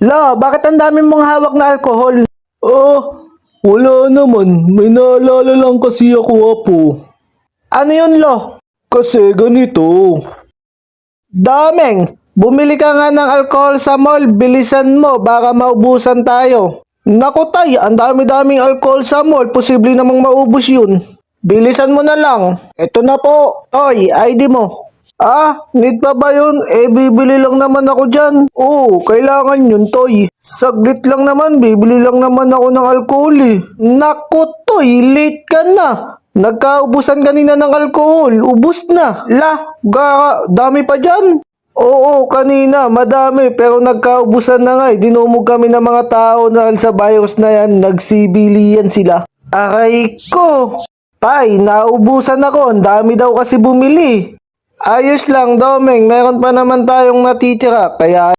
Lo, bakit ang dami mong hawak na alkohol? Ah, wala naman. May naalala lang kasi ako, Apo. Ano yun, Lo? Kasi ganito. Dameng, bumili ka nga ng alcohol sa mall. Bilisan mo, baka maubusan tayo. Naku tay, ang dami-daming alcohol sa mall. Posible namang maubos yun. Bilisan mo na lang. Ito na po. Toy, ID mo. Ah, need pa ba yun? Eh, bibili lang naman ako dyan. Oo, kailangan yun, Toy. Saglit lang naman, bibili lang naman ako ng alcohol eh. Naku, Toy, late ka na. Nagkaubusan kanina ng alcohol. Ubus na. La, ga, dami pa dyan. Oo, kanina, madami. Pero nagkaubusan na nga eh. Dinumog kami ng mga tao dahil sa virus na yan. Nagsibilian sila. Aray ko. Tay, naubusan ako. Ang dami daw kasi bumili. Ayos lang, Domeng. Meron pa naman tayong natitira. Kaya